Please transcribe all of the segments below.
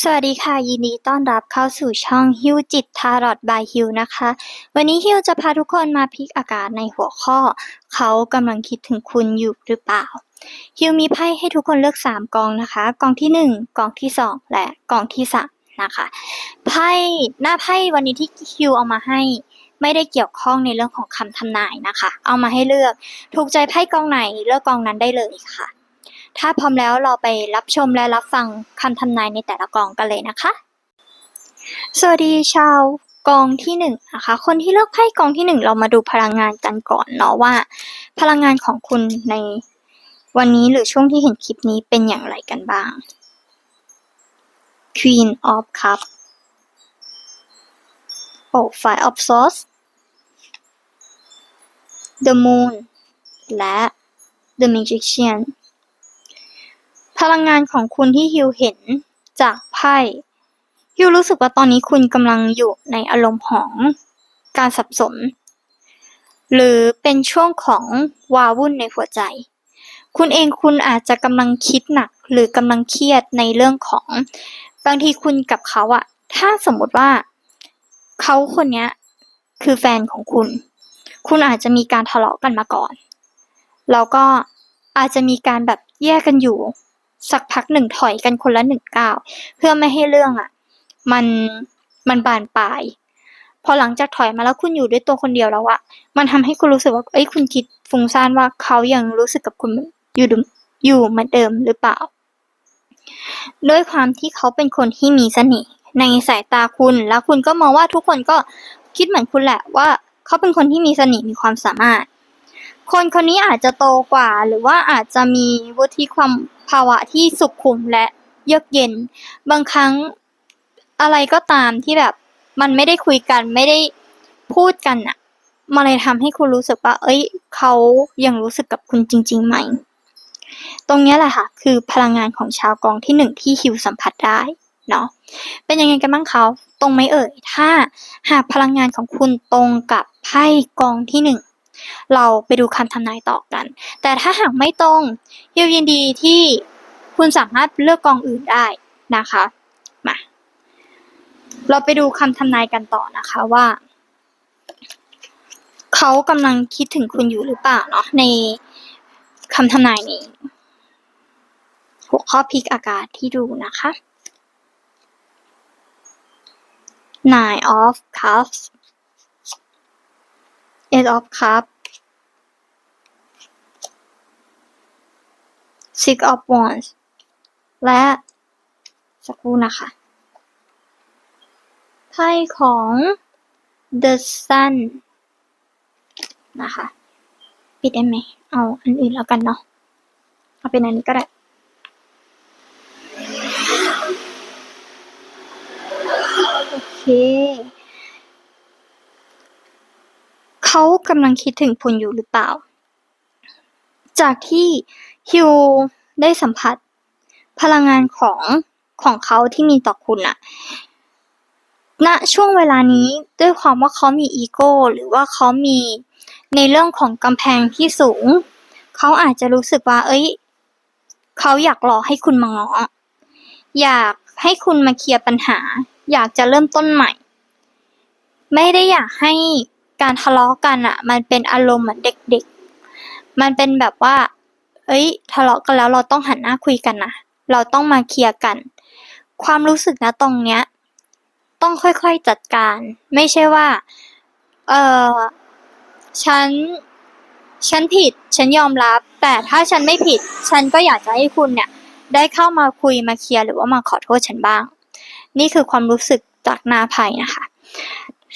สวัสดีค่ะ ยินดีต้อนรับเข้าสู่ช่องฮิวจิตทารอดบายฮิวนะคะ วันนี้ฮิวจะพาทุกคนมาพลิกอากาศในหัวข้อ เขากำลังคิดถึงคุณอยู่หรือเปล่า ฮิวมีไพ่ให้ทุกคนเลือก 3กองนะคะ กองที่ 1กองที่ 2 และกองที่3นะคะไพ่หน้าไพ่วันนี้ที่ฮิวเอามาให้ไม่ได้เกี่ยวข้องในเรื่องของคำทำนายนะคะ เอามาให้เลือกถูกใจไพ่กองไหนเลือกกองนั้นได้เลยค่ะ ถ้าพร้อมแล้วเราไปรับชมและรับฟังคำทำนายในแต่ละกองกันเลยนะคะ สวัสดีชาวกองที่หนึ่งนะคะคนที่เลือกไพ่กองที่หนึ่งเรามาดูพลังงานกันก่อนเนาะว่า พลังงานของคุณในวันนี้หรือช่วงที่เห็นคลิปนี้เป็นอย่างไรกันบ้าง Queen of cup โอ้ Five of Swords The Moon และ The Magician ลังงานของคุณที่ฮิวเห็นจากไพ่ฮิวรู้สึกว่าตอนนี้คุณกำลังอยู่ในอารมณ์ของการสับสน หรือเป็นช่วงของวาวุ่นในหัวใจ คุณเองคุณอาจจะกำลังคิดหนักหรือกำลังเครียดในเรื่องของบางทีคุณกับเขาอะถ้าสมมติว่าเขาคนนี้คือแฟนของคุณ คุณอาจจะมีการทะเลาะกันมาก่อน แล้วก็อาจจะมีการแบบแยกกันอยู่ สักพักหนึ่งถอยกันคนละหนึ่งก้าวเพื่อไม่ให้เรื่องอะ มันมันบานปลาย พอหลังจากถอยมาแล้วคุณอยู่ด้วยตัวคนเดียวแล้วอะมันทำให้คุณรู้สึกว่าเอ้ยคุณคิดฟุ้งซ่านว่าเขายังรู้สึกกับคุณอยู่อยู่เหมือนเดิมหรือเปล่า ด้วยความที่เขาเป็นคนที่มีเสน่ห์ในสายตาคุณแล้วคุณก็มองว่าทุกคนก็คิดเหมือนคุณแหละว่าเขาเป็นคนที่มีเสน่ห์มีความสามารถ คนคนนี้อาจจะโตกว่า หรือว่าอาจจะมีวุฒิความ ภาวะที่สุขุมและเยือกเย็น บางครั้งอะไรก็ตามที่แบบมันไม่ได้คุยกันไม่ได้พูดกันอะมันเลยทำให้คุณรู้สึกว่า เอ้ย เขายังรู้สึกกับคุณจริง ๆ ไหม ตรงนี้แหละค่ะ คือพลังงานของชาวกองที่หนึ่งที่ฮิวสัมผัสได้เนาะ เป็นยังไงกันบ้างเขาตรงไหมเอ่ย ถ้าหากพลังงานของคุณตรงกับไพ่กองที่หนึ่ง เราไปดูคำทำนายต่อกัน แต่ถ้าหากไม่ตรงฮิวยินดีที่คุณสามารถเลือกกองอื่นได้นะคะมาเราไปดูคำทำนายกันต่อนะคะว่า เขากำลังคิดถึงคุณอยู่หรือเปล่าเนาะในคำทำนายนี้หัวข้อพิกอากาศที่ดูนะคะ Nine of Cups Eight of Cups Six of Wands และสักครู่นะคะไพ่ของ The Sun นะคะ ปิดได้ไหม เอาอันอื่นแล้วกันเนาะ เอาเป็นอันนี้ก็ได้ โอเค เขากำลังคิดถึงคุณอยู่หรือเปล่า จากที่ฮิวได้สัมผัส พลังงานของของเขาที่มีต่อคุณอะณช่วงเวลานี้ด้วยความว่าเขามีอีโก้หรือว่าเขามีในเรื่องของกำแพงที่สูง เขาอาจจะรู้สึกว่า เอ้ย เขาอยากรอให้คุณมาง้ออยากให้คุณมาเคลียร์ปัญหา อยากจะเริ่มต้นใหม่ ไม่ได้อยากให้ การทะเลาะกันอะมันเป็นอารมณ์เหมือนเด็กๆ มันเป็นแบบว่า เอ้ย ทะเลาะกันแล้วเราต้องหันหน้าคุยกันนะเราต้องมาเคลียร์กัน ความรู้สึกนะตรงเนี้ย ต้องค่อยๆจัดการ ไม่ใช่ว่า เออฉัน ฉันผิด ฉันยอมรับ แต่ถ้าฉันไม่ผิด ฉันก็อยากจะให้คุณเนี่ย ได้เข้ามาคุยมาเคลียร์หรือว่ามาขอโทษฉันบ้าง นี่คือความรู้สึกจากนาไพ่นะคะ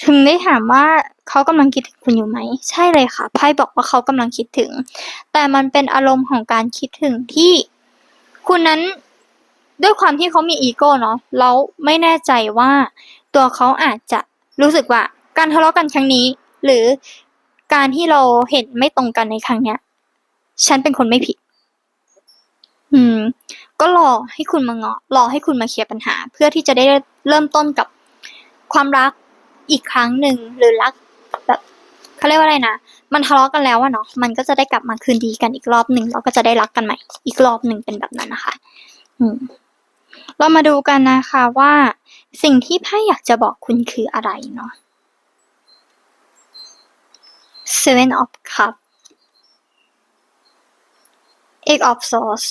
ถึงได้ถามว่าเขากำลังคิดถึงคุณอยู่ไหม ใช่เลยค่ะไพ่บอกว่าเขากำลังคิดถึง แต่มันเป็นอารมณ์ของการคิดถึงที่คุณนั้นด้วยความที่เขามีอีโก้เนาะแล้วไม่แน่ใจว่าตัวเขาอาจจะรู้สึกว่า การทะเลาะกันครั้งนี้ หรือการที่เราเห็นไม่ตรงกันในครั้งเนี้ย ฉันเป็นคนไม่ผิด อืม ก็รอให้คุณมาเงาะรอให้คุณมาเคลียร์ปัญหา เพื่อที่จะได้เริ่มต้นกับความรัก อีกครั้งหนึ่งหรือรักแบบเขาเรียกว่าอะไรนะมันทะเลาะกันแล้วอะเนาะมันก็จะได้กลับมาคืนดีกันอีกรอบหนึ่งแล้วก็จะได้รักกันใหม่ อีกรอบหนึ่งเป็นแบบนั้นนะคะ อืม เรามาดูกันนะคะว่า สิ่งที่ไพ่อยากจะบอกคุณคืออะไรเนาะ Seven of Cups Eight of Swords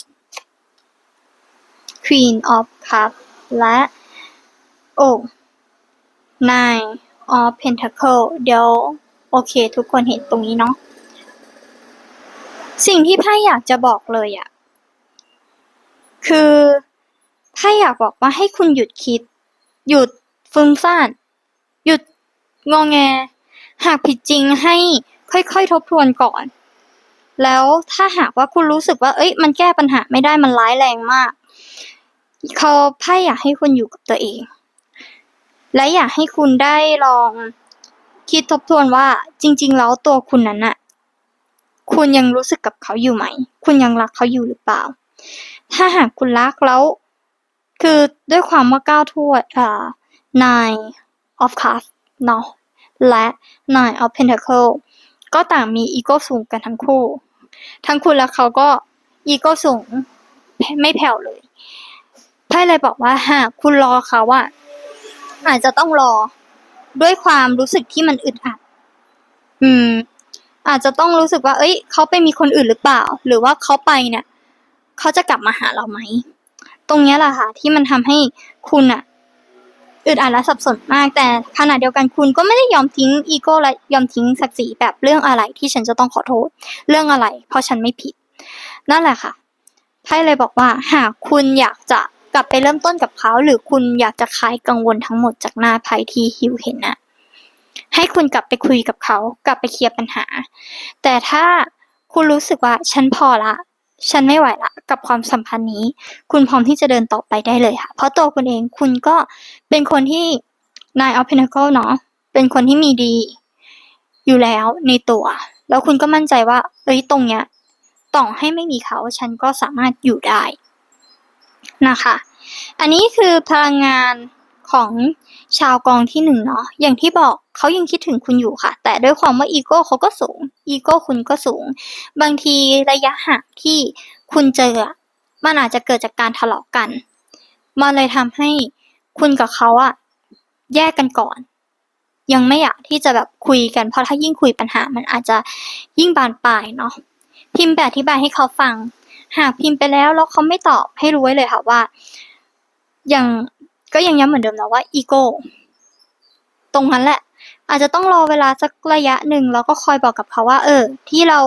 Queen of Cups และโอ้ Nine of Pentacle เดี๋ยว โอเค ทุกคนเห็นตรงนี้เนาะสิ่งที่ไพ่อยากจะบอกเลยอะคือไพ่อยากบอกว่าให้คุณหยุดคิด หยุดฟุ้งซ่าน หยุดงอแง หากผิดจริงให้ค่อยๆทบทวนก่อน แล้วถ้าหากว่าคุณรู้สึกว่า เอ้ย มันแก้ปัญหาไม่ได้มันร้ายแรงมากเขาไพ่อยากให้คุณอยู่กับตัวเอง และอยากให้คุณได้ลองคิดทบทวนว่าจริง ๆ แล้วตัวคุณนั้นน่ะ คุณยังรู้สึกกับเขาอยู่ไหม คุณยังรักเขาอยู่หรือเปล่า ถ้าหากคุณรักแล้ว คือด้วยความว่าก้าวถ้วอ่า nine of cups เนาะและ nine of pentacle ก็ต่างมีอีโก้สูงกันทั้งคู่ ทั้งคุณและเขาก็อีโก้สูงไม่แผ่วเลยไพ่เลยบอกว่าหากคุณรอเขาอะ อาจจะต้องรอด้วยความรู้สึกที่มันอึดอัด อืม อาจจะต้องรู้สึกว่า เอ้ย เขาไปมีคนอื่นหรือเปล่า หรือว่าเขาไปเนี่ย เขาจะกลับมาหาเราไหม ตรงนี้แหละค่ะ ที่มันทำให้คุณอะอึดอัดและสับสนมาก แต่ขณะเดียวกันคุณก็ไม่ได้ยอมทิ้งอีโก้และยอมทิ้งศักดิ์ศรีแบบเรื่องอะไรที่ฉันจะต้องขอโทษ เรื่องอะไร เพราะฉันไม่ผิด นั่นแหละค่ะไพ่เลยบอกว่า หากคุณอยากจะ กลับไปเริ่มต้นกับเขาหรือคุณอยากจะคลายกังวลทั้งหมดจากหน้าไพ่ที่ฮิวเห็นนะให้คุณกลับไปคุยกับเขา กลับไปเคลียร์ปัญหา แต่ถ้าคุณรู้สึกว่าฉันพอละ ฉันไม่ไหวละ กับความสัมพันธ์นี้ คุณพร้อมที่จะเดินต่อไปได้เลยค่ะ เพราะตัวคุณเองคุณก็เป็นคนที่ Nine of Pentacles เนาะเป็นคนที่มีดี อยู่แล้วในตัว แล้วคุณก็มั่นใจว่าเอ้ยตรงเนี้ย ต่อให้ไม่มีเขา ฉันก็สามารถอยู่ได้ นะคะ อันนี้คือพลังงานของชาวกองที่หนึ่งเนาะ อย่างที่บอกเขายังคิดถึงคุณอยู่ค่ะ แต่ด้วยความว่าอีโก้เขาก็สูง อีโก้คุณก็สูง บางทีระยะห่างที่คุณเจอ มันอาจจะเกิดจากการทะเลาะกัน มันเลยทำให้คุณกับเขาอะแยกกันก่อน ยังไม่อยากที่จะแบบคุยกัน เพราะถ้ายิ่งคุยปัญหา มันอาจจะยิ่งบานปลายเนาะ พิมพ์ไปอธิบายให้เขาฟัง หากพิมพ์ไปแล้วแล้วเขาไม่ตอบให้รู้ไว้เลยค่ะว่า ยังก็ยังย้ำเหมือนเดิมนะว่าอีโก้ตรงนั้นแหละ อาจจะต้องรอเวลาสักระยะหนึ่งแล้วก็คอยบอกกับเขาว่า เออ ที่เรา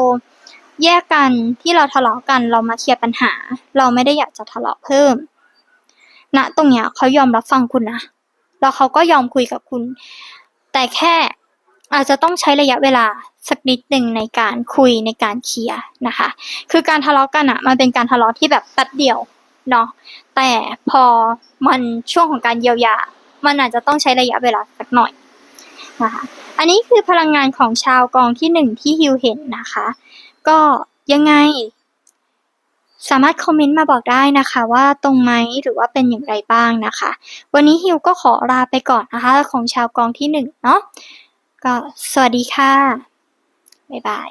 แยกกันที่เราทะเลาะกันเรามาเคลียร์ปัญหา เราไม่ได้อยากจะทะเลาะเพิ่มณนะตรงเนี้ยเขายอมรับฟังคุณนะแล้วเขาก็ยอมคุยกับคุณ แต่แค่ อาจจะต้องใช้ระยะเวลาสักนิดหนึ่งในการคุยในการเคลียร์นะคะ คือการทะเลาะกันอะมันเป็นการทะเลาะที่แบบแป๊บเดียวเนาะแต่พอมันช่วงของการเยียวยา มันอาจจะต้องใช้ระยะเวลาสักหน่อยนะคะอันนี้คือพลังงานของชาวกองที่หนึ่งที่ฮิวเห็นนะคะ ก็ยังไง สามารถคอมเมนต์มาบอกได้นะคะว่าตรงไหมหรือว่าเป็นอย่างไรบ้างนะคะ วันนี้ฮิวก็ขอลาไปก่อนนะคะ ของชาวกองที่หนึ่งเนาะ ก็สวัสดีค่ะ บ๊ายบาย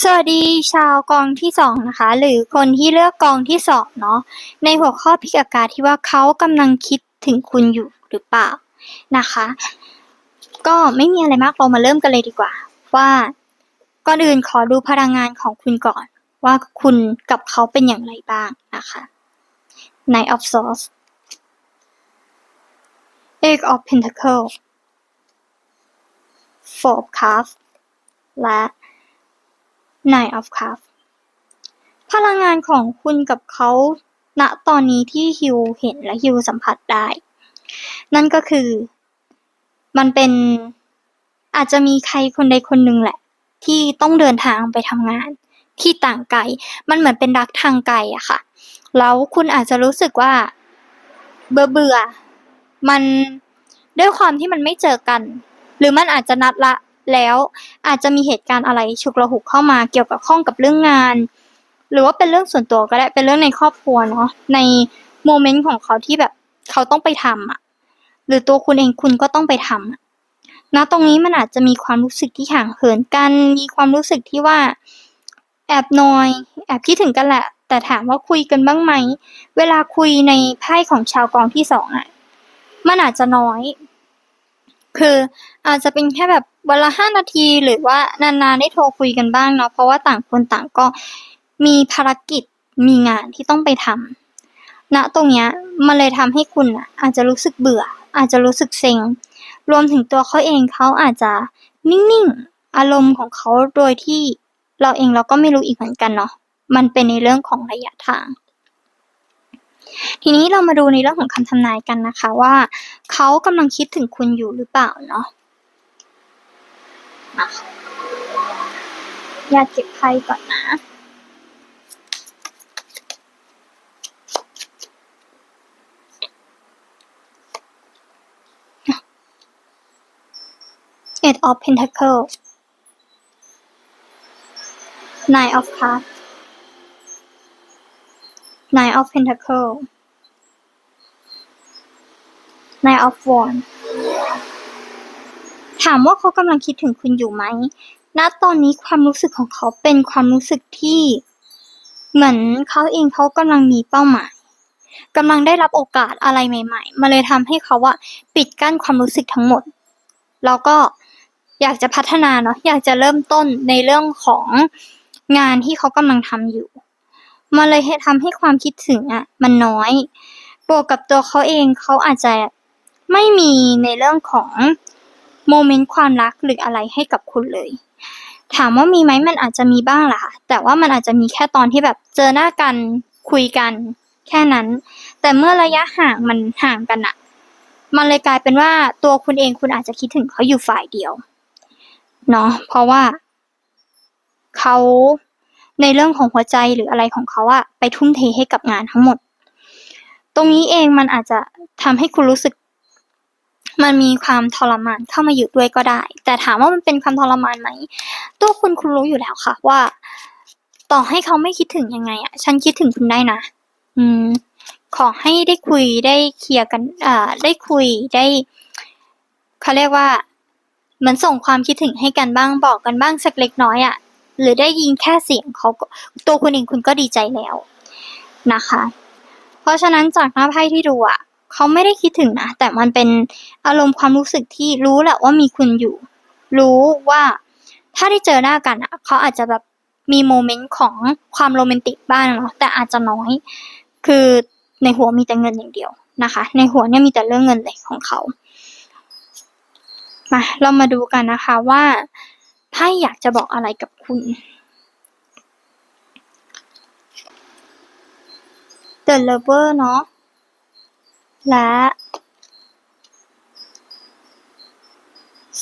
สวัสดีชาวกองที่สองนะคะ หรือคนที่เลือกกองที่สองเนาะในหัวข้อพิกากาที่ว่าเขากำลังคิดถึงคุณอยู่หรือเปล่านะคะ ก็ไม่มีอะไรมากเรามาเริ่มกันเลยดีกว่า ว่าก่อนอื่นขอดูพลังงานของคุณก่อน ว่าคุณกับเขาเป็นอย่างไรบ้างนะคะ Night of Swords Eight of Pentacles Four of Cups และ Nine of Cups พลังงานของคุณกับเขาณตอนนี้ที่ฮิวเห็นและฮิวสัมผัสได้ นั่นก็คือมันเป็นอาจจะมีใครคนใดคนหนึ่งแหละ ที่ต้องเดินทางไปทำงาน ที่ต่างไกล มันเหมือนเป็นรักทางไกลอะค่ะ แล้วคุณอาจจะรู้สึกว่า เบื่อเบื่อ มันด้วยความที่มันไม่เจอกัน หรือมันอาจจะนัดละแล้วอาจจะมีเหตุการณ์อะไรฉุกระหุกเข้ามาเกี่ยวกับข้องกับเรื่องงาน หรือว่าเป็นเรื่องส่วนตัวก็ได้เป็นเรื่องในครอบครัวเนาะในโมเมนต์ของเขาที่แบบเขาต้องไปทำอะหรือตัวคุณเองคุณก็ต้องไปทำอะตรงนี้มันอาจจะมีความรู้สึกที่ห่างเหินกัน มีความรู้สึกที่ว่า แอบนอย แอบคิดถึงกันแหละ แต่ถามว่าคุยกันบ้างไหม เวลาคุยในไพ่ของชาวกองที่สองอะ มันอาจจะน้อย คืออาจจะเป็นแค่แบบวันละห้านาทีหรือว่านานๆได้โทรคุยกันบ้างเนาะเพราะว่าต่างคนต่างก็มีภารกิจมีงานที่ต้องไปทำณตรงเนี้ยมันเลยทำให้คุณอะอาจจะรู้สึกเบื่อ อาจจะรู้สึกเซ็ง รวมถึงตัวเขาเองเขาอาจจะนิ่งๆ อารมณ์ของเขาโดยที่เราเองเราก็ไม่รู้อีกเหมือนกันเนาะมันเป็นในเรื่องของระยะทาง ทีนี้เรามาดูในเรื่องของคำทำนายกันนะคะว่าเขากำลังคิดถึงคุณอยู่หรือเปล่าเนาะอยากเก็บไพ่ก่อนนะ Eight of Pentacles Nine of Cups Nine of Pentacles Nine of Wands ถามว่าเขากำลังคิดถึงคุณอยู่ไหม ณ ตอนนี้ความรู้สึกของเขาเป็นความรู้สึกที่ เหมือนเขาเองเขากำลังมีเป้าหมายกำลังได้รับโอกาสอะไรใหม่ ๆ มาเลยทำให้เขาอะปิดกั้นความรู้สึกทั้งหมด แล้วก็อยากจะพัฒนาเนาะ อยากจะเริ่มต้นในเรื่องของงานที่เขากำลังทำอยู่ มันเลยทำให้ความคิดถึงอะ มันน้อยบวกกับตัวเขาเองเขาอาจจะไม่มีในเรื่องของโมเมนต์ความรักหรืออะไรให้กับคุณเลย ถามว่ามีไหมมันอาจจะมีบ้างแหละค่ะแต่ว่ามันอาจจะมีแค่ตอนที่แบบเจอหน้ากันคุยกัน แค่นั้น แต่เมื่อระยะห่างมันห่างกันอะมันเลยกลายเป็นว่าตัวคุณเองคุณอาจจะคิดถึงเขาอยู่ฝ่ายเดียวเนาะเพราะว่าเขา ในเรื่องของหัวใจหรืออะไรของเขาอะไปทุ่มเทให้กับงานทั้งหมด ตรงนี้เองมันอาจจะทำให้คุณรู้สึก มันมีความทรมานเข้ามาอยู่ด้วยก็ได้ แต่ถามว่ามันเป็นความทรมานไหมตัวคุณคุณรู้อยู่แล้วค่ะว่า ต่อให้เขาไม่คิดถึงยังไงอะฉันคิดถึงคุณได้นะ อืม ขอให้ได้คุยได้เคลียร์กันอ่าได้คุยได้เขาเรียกว่าเหมือนส่งความคิดถึงให้กันบ้างบอกกันบ้างสักเล็กน้อยอะ่ะ หรือได้ยินแค่เสียงเขาตัวคุณเองคุณก็ดีใจแล้วนะคะ เพราะฉะนั้นจากหน้าไพ่ที่ดูอะเขาไม่ได้คิดถึงนะ แต่มันเป็นอารมณ์ความรู้สึกที่รู้แหละว่ามีคุณอยู่ รู้ว่าถ้าได้เจอหน้ากันอะเขาอาจจะแบบมีโมเมนต์ของความโรแมนติกบ้างเนาะแต่อาจจะน้อย คือในหัวมีแต่เงินอย่างเดียวนะคะ ในหัวเนี่ยมีแต่เรื่องเงินเลยของเขามาเรามาดูกันนะคะว่า ไพ่อยากจะบอกอะไรกับคุณ The Lover เนาะ และ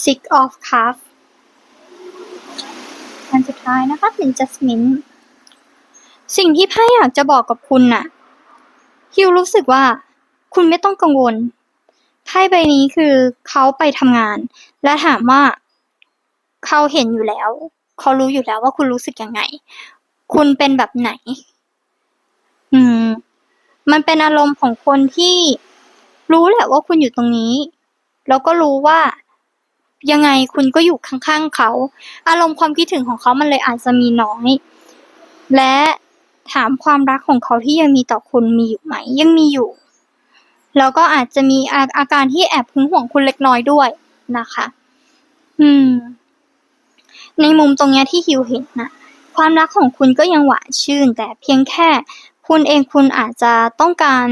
Six of Cups อันสุดท้ายนะคะเป็น Jasmine สิ่งที่ไพ่อยากจะบอกกับคุณน่ะฮิวรู้สึกว่าคุณไม่ต้องกังวล ไพ่ใบนี้คือเขาไปทำงาน และถามว่า เขาเห็นอยู่แล้ว เขารู้อยู่แล้วว่าคุณรู้สึกยังไง คุณเป็นแบบไหน อืม มันเป็นอารมณ์ของคนที่รู้แหละว่าคุณอยู่ตรงนี้ แล้วก็รู้ว่ายังไงคุณก็อยู่ข้างๆเขา อารมณ์ความคิดถึงของเขามันเลยอาจจะมีน้อย และถามความรักของเขาที่ยังมีต่อคุณมีอยู่ไหม ยังมีอยู่ แล้วก็อาจจะมีอาอาการที่แอบหึงหวงคุณเล็กน้อยด้วยนะคะ อืม ในมุมตรงนี้ที่ฮิวเห็นนะความรักของคุณก็ยังหวานชื่น แต่เพียงแค่คุณเองคุณอาจจะต้องการ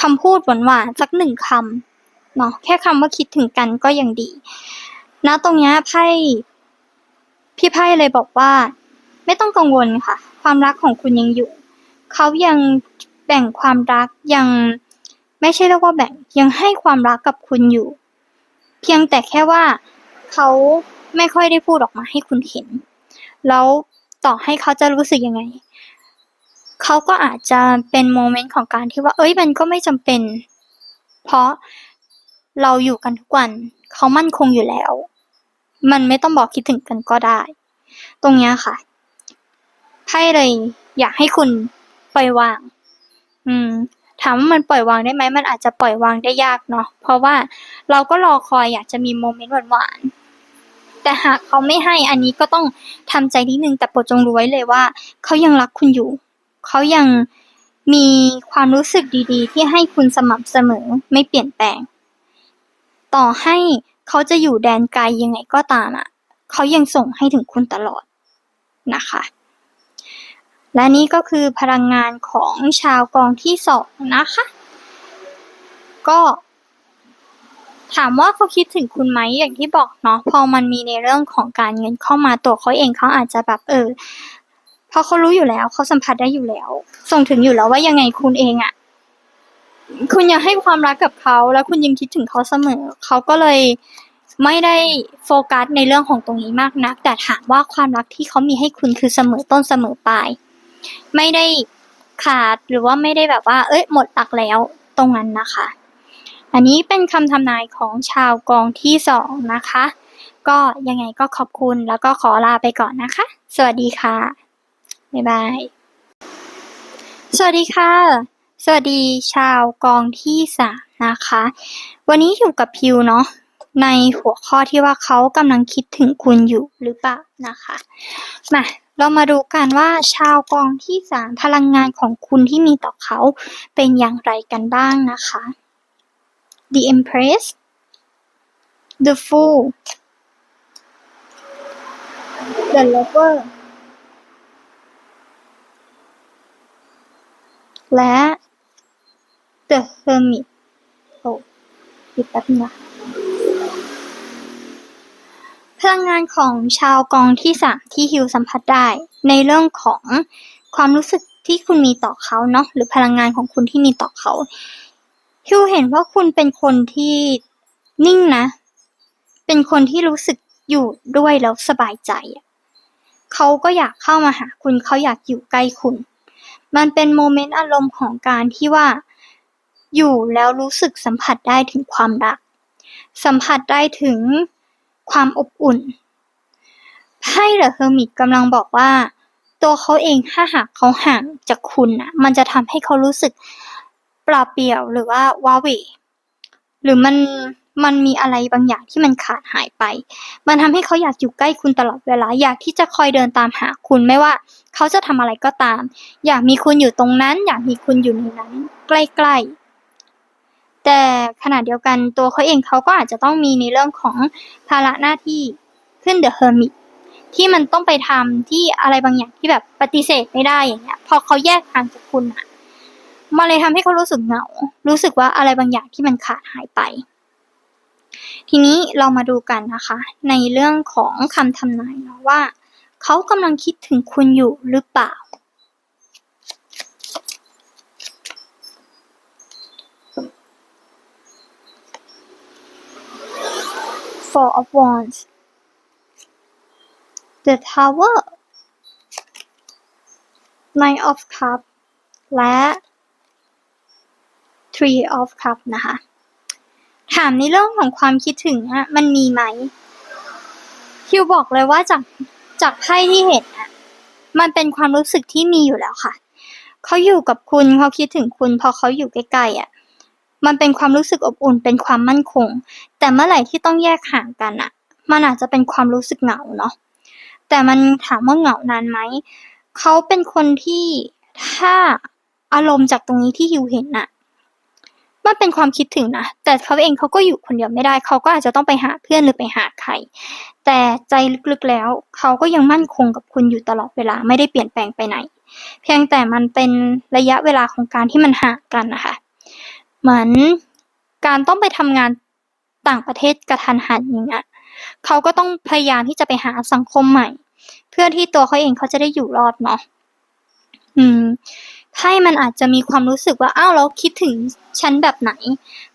คำพูดหวานๆสักหนึ่งคำเนาะแค่คำว่าคิดถึงกันก็ยังดีณตรงนี้ไพ่พี่ไพ่เลยบอกว่า ไม่ต้องกังวลค่ะ ความรักของคุณยังอยู่ เขายังแบ่งความรักยังไม่ใช่เรียกว่าแบ่งยังให้ความรักกับคุณอยู่ เพียงแต่แค่ว่าเขา ไม่ค่อยได้พูดออกมาให้คุณเห็น แล้วต่อให้เขาจะรู้สึกยังไง เขาก็อาจจะเป็นโมเมนต์ของการที่ว่า เอ้ยมันก็ไม่จำเป็น เพราะเราอยู่กันทุกวัน เขามั่นคงอยู่แล้ว มันไม่ต้องบอกคิดถึงกันก็ได้ ตรงนี้ค่ะไพ่เลย อยากให้คุณปล่อยวาง อืม ถามว่ามันปล่อยวางได้ไหม มันอาจจะปล่อยวางได้ยากเนาะ เพราะว่าเราก็รอคอยอยากจะมีโมเมนต์หวานๆ แต่หากเขาไม่ให้อันนี้ก็ต้องทำใจนิดนึงแต่โปรดจงรู้ไว้เลยว่า เขายังรักคุณอยู่ เขายังมีความรู้สึกดีๆ ที่ให้คุณสม่ำเสมอไม่เปลี่ยนแปลง ต่อให้เขาจะอยู่แดนไกลยังไงก็ตามอะ เขายังส่งให้ถึงคุณตลอดนะคะ และนี่ก็คือพลังงานของชาวกองที่สองนะคะ ก็ ถามว่าเขาคิดถึงคุณไหมอย่างที่บอกเนาะพอมันมีในเรื่องของการเงินเข้ามาตัวเขาเองเขาอาจจะแบบเออเพราะเขารู้อยู่แล้วเขาสัมผัสได้อยู่แล้ว ส่งถึงอยู่แล้วว่ายังไงคุณเองอะคุณยังให้ความรักกับเขาแล้วคุณยังคิดถึงเขาเสมอเขาก็เลยไม่ได้โฟกัสในเรื่องของตรงนี้มากนัก แต่ถามว่าความรักที่เขามีให้คุณคือเสมอต้นเสมอปลายไม่ได้ขาดหรือว่าไม่ได้แบบว่า เอ้ยหมดหลักแล้วตรงนั้นนะคะ อันนี้เป็นคำทำนายของชาวกองที่สองนะคะ ก็ยังไงก็ขอบคุณแล้วก็ขอลาไปก่อนนะคะ สวัสดีค่ะ บ๊ายบาย สวัสดีค่ะ สวัสดีชาวกองที่สามนะคะ วันนี้อยู่กับพิวเนาะในหัวข้อที่ว่าเขากำลังคิดถึงคุณอยู่หรือเปล่านะคะมาเรามาดูกันว่าชาวกองที่สามพลังงานของคุณที่มีต่อเขาเป็นอย่างไรกันบ้างนะคะ The Empress The Fool The Lover และ The Hermit โอ้ปิดแป๊บนึงนะพลังงานของชาวกองที่สามที่ฮิวสัมผัสได้ ในเรื่องของความรู้สึกที่คุณมีต่อเขาเนาะหรือพลังงานของคุณที่มีต่อเขา ฮิวเห็นว่าคุณเป็นคนที่นิ่งนะ เป็นคนที่รู้สึกอยู่ด้วยแล้วสบายใจอะเขาก็อยากเข้ามาหาคุณ เขาอยากอยู่ใกล้คุณ มันเป็นโมเมนต์อารมณ์ของการที่ว่าอยู่แล้วรู้สึกสัมผัสได้ถึงความรัก สัมผัสได้ถึงความอบอุ่นไพ่เดอะเฮอร์มิตกำลังบอกว่า ตัวเขาเองถ้าหากเขาห่างจากคุณน่ะมันจะทำให้เขารู้สึก ปล่าเปลี่ยวหรือว่าว้าเวหรือมันมันมีอะไรบางอย่างที่มันขาดหายไป มันทำให้เขาอยากอยู่ใกล้คุณตลอดเวลา อยากที่จะคอยเดินตามหาคุณไม่ว่า เขาจะทำอะไรก็ตาม อยากมีคุณอยู่ตรงนั้น อยากมีคุณอยู่ในนั้น ใกล้ๆ แต่ขณะเดียวกันตัวเขาเองเขาก็อาจจะต้องมีในเรื่องของภาระหน้าที่ขึ้นเดอะเฮอร์มิตที่มันต้องไปทำที่อะไรบางอย่างที่แบบปฏิเสธไม่ได้อย่างเงี้ย พอเขาแยกทางจากคุณอะ มันเลยทำให้เขารู้สึกเหงา รู้สึกว่าอะไรบางอย่างที่มันขาดหายไป ทีนี้เรามาดูกันนะคะ ในเรื่องของคำทำนายนะว่า เขากำลังคิดถึงคุณอยู่หรือเปล่า Four of Wands The Tower Nine of Cups และ Three of Cups นะคะ ถามในเรื่องของความคิดถึงอะมันมีไหม คิวบอกเลยว่าจากจากไพ่ที่เห็นอะมันเป็นความรู้สึกที่มีอยู่แล้วค่ะ เขาอยู่กับคุณเขาคิดถึงคุณ พอเขาอยู่ใกล้ๆอะมันเป็นความรู้สึกอบอุ่นเป็นความมั่นคง แต่เมื่อไหร่ที่ต้องแยกห่างกันอะมันอาจจะเป็นความรู้สึกเหงาเนาะแต่มันถามว่าเหงานานไหม เขาเป็นคนที่ถ้าอารมณ์จากตรงนี้ที่ฮิวเห็นน่ะ มันเป็นความคิดถึงนะ แต่เขาเองเขาก็อยู่คนเดียวไม่ได้ เขาก็อาจจะต้องไปหาเพื่อนหรือไปหาใคร แต่ใจลึกๆแล้ว เขาก็ยังมั่นคงกับคุณอยู่ตลอดเวลา ไม่ได้เปลี่ยนแปลงไปไหน เพียงแต่มันเป็นระยะเวลาของการที่มันห่างกันนะคะ เหมือนการต้องไปทำงานต่างประเทศกระทันหันอย่างเงี้ยเขาก็ต้องพยายามที่จะไปหาสังคมใหม่ เพื่อที่ตัวเขาเองเขาจะได้อยู่รอดเนาะอืม ไพ่มันอาจจะมีความรู้สึกว่าอ้าวแล้วคิดถึงฉันแบบไหน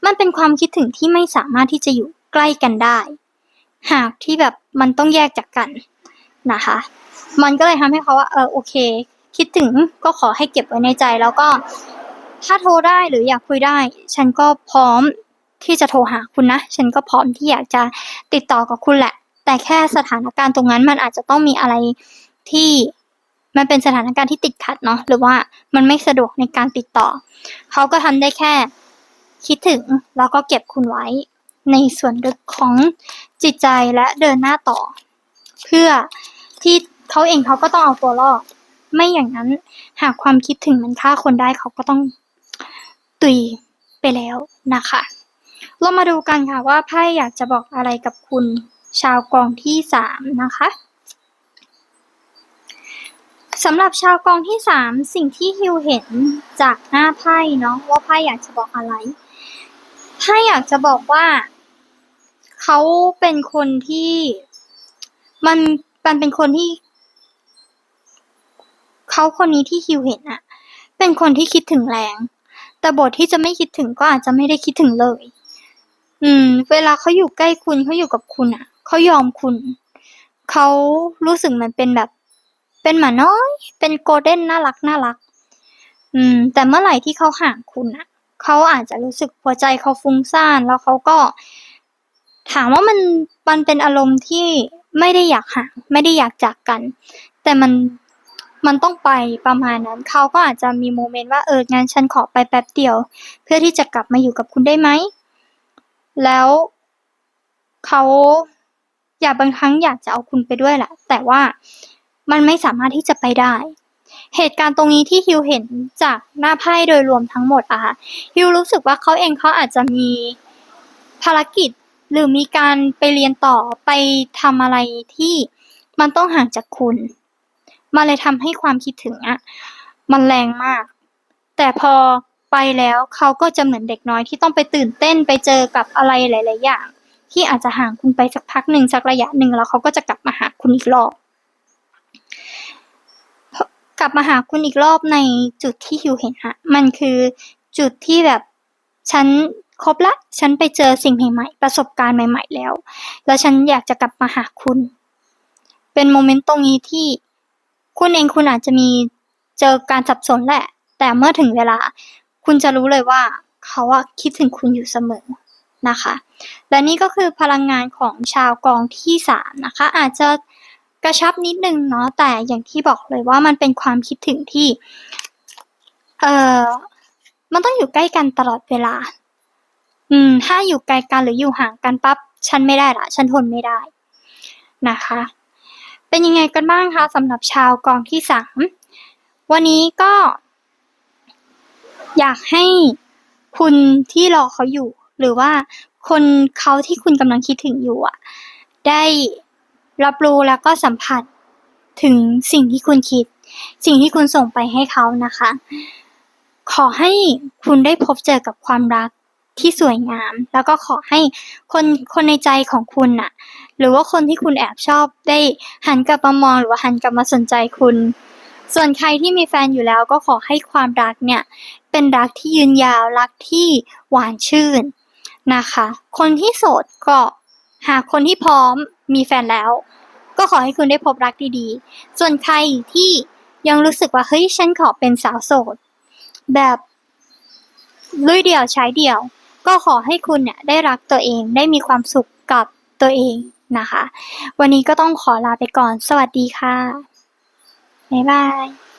มันเป็นความคิดถึงที่ไม่สามารถที่จะอยู่ใกล้กันได้ หากที่แบบมันต้องแยกจากกันนะคะ มันก็เลยทำให้เขาว่าเออโอเค คิดถึงก็ขอให้เก็บไว้ในใจแล้วก็ถ้าโทรได้หรืออยากคุยได้ ฉันก็พร้อมที่จะโทรหาคุณนะ ฉันก็พร้อมที่อยากจะติดต่อกับคุณแหละ แต่แค่สถานการณ์ตรงนั้นมันอาจจะต้องมีอะไรที่ มันเป็นสถานการณ์ที่ติดขัดเนาะหรือว่ามันไม่สะดวกในการติดต่อ เขาก็ทำได้แค่ คิดถึงแล้วก็เก็บคุณไว้ ในส่วนลึกของจิตใจและเดินหน้าต่อ เพื่อที่เขาเองเขาก็ต้องเอาตัวรอดไม่อย่างนั้นหากความคิดถึงมันฆ่าคนได้เขาก็ต้องตุยไปแล้วนะคะ เรามาดูกันค่ะว่าไพ่อยากจะบอกอะไรกับคุณชาวกองที่สามนะคะ สำหรับชาวกองที่สามสิ่งที่ฮิวเห็นจากหน้าไพ่เนาะว่าไพ่อยากจะบอกอะไรไพ่อยากจะบอกว่า เขาเป็นคนที่มันมันเป็นคนที่ เขาคนนี้ที่ฮิวเห็นอะเป็นคนที่คิดถึงแรง แต่บทที่จะไม่คิดถึงก็อาจจะไม่ได้คิดถึงเลย อืม เวลาเขาอยู่ใกล้คุณเขาอยู่กับคุณอะเขายอมคุณเขารู้สึกมันเป็นแบบ เป็นหมาน้อย เป็นโกลเด้นน่ารักน่ารัก อืม แต่เมื่อไหร่ที่เขาห่างคุณอะเขาอาจจะรู้สึกหัวใจเขาฟุ้งซ่านแล้วเขาก็ ถามว่ามันมันเป็นอารมณ์ที่ไม่ได้อยากห่าง ไม่ได้อยากจากกัน แต่มันมันต้องไปประมาณนั้น เขาก็อาจจะมีโมเมนต์ว่าเอองั้นฉันขอไปแป๊บเดียว เพื่อที่จะกลับมาอยู่กับคุณได้ไหม แล้วเขาอยากบางครั้งอยากจะเอาคุณไปด้วยแหละ แต่ว่า มันไม่สามารถที่จะไปได้ เหตุการณ์ตรงนี้ที่ฮิวเห็นจากหน้าไพ่โดยรวมทั้งหมดอะค่ะฮิวรู้สึกว่าเขาเองเขาอาจจะมีภารกิจหรือมีการไปเรียนต่อไปทำอะไรที่มันต้องห่างจากคุณ มันเลยทำให้ความคิดถึงอะมันแรงมาก แต่พอไปแล้วเขาก็จะเหมือนเด็กน้อยที่ต้องไปตื่นเต้นไปเจอกับอะไรหลาย ๆ อย่าง ที่อาจจะห่างคุณไปสักพักหนึ่งสักระยะหนึ่งแล้วเขาก็จะกลับมาหาคุณอีกรอบ กลับมาหาคุณอีกรอบในจุดที่ฮิวเห็นฮะ มันคือจุดที่แบบฉันครบละ ฉันไปเจอสิ่งใหม่ๆ ประสบการณ์ใหม่ ๆ แล้ว แล้วฉันอยากจะกลับมาหาคุณ เป็นโมเมนต์ตรงนี้ที่คุณเองคุณอาจจะมีเจอการสับสนแหละ แต่เมื่อถึงเวลา คุณจะรู้เลยว่าเขาอะคิดถึงคุณอยู่เสมอนะคะ และนี่ก็คือพลังงานของชาวกองที่สามนะคะ อาจจะ กระชับนิดนึงเนาะแต่อย่างที่บอกเลยว่ามันเป็นความคิดถึงที่ เออมันต้องอยู่ใกล้กันตลอดเวลา อืม ถ้าอยู่ไกลกันหรืออยู่ห่างกันปั๊บฉันไม่ได้ละฉันทนไม่ได้นะคะ เป็นยังไงกันบ้างคะสำหรับชาวกองที่สามวันนี้ก็ อยากให้คุณที่รอเขาอยู่ หรือว่าคนเขาที่คุณกำลังคิดถึงอยู่อะได้ รับรู้แล้วก็สัมผัสถึงสิ่งที่คุณคิด สิ่งที่คุณส่งไปให้เขานะคะ ขอให้คุณได้พบเจอกับความรักที่สวยงาม แล้วก็ขอให้คนคนในใจของคุณน่ะ หรือว่าคนที่คุณแอบชอบได้หันกลับมามองหรือว่าหันกลับมาสนใจคุณ ส่วนใครที่มีแฟนอยู่แล้วก็ขอให้ความรักเนี่ย เป็นรักที่ยืนยาวรักที่หวานชื่นนะคะ คนที่โสดก็ หากคนที่พร้อมมีแฟนแล้ว ก็ขอให้คุณได้พบรักดีๆ ส่วนใครที่ยังรู้สึกว่าเฮ้ยฉันขอเป็นสาวโสด แบบลุยเดี่ยวใช้เดี่ยว ก็ขอให้คุณเนี่ยได้รักตัวเองได้มีความสุขกับตัวเองนะคะ วันนี้ก็ต้องขอลาไปก่อน สวัสดีค่ะ บ๊ายบาย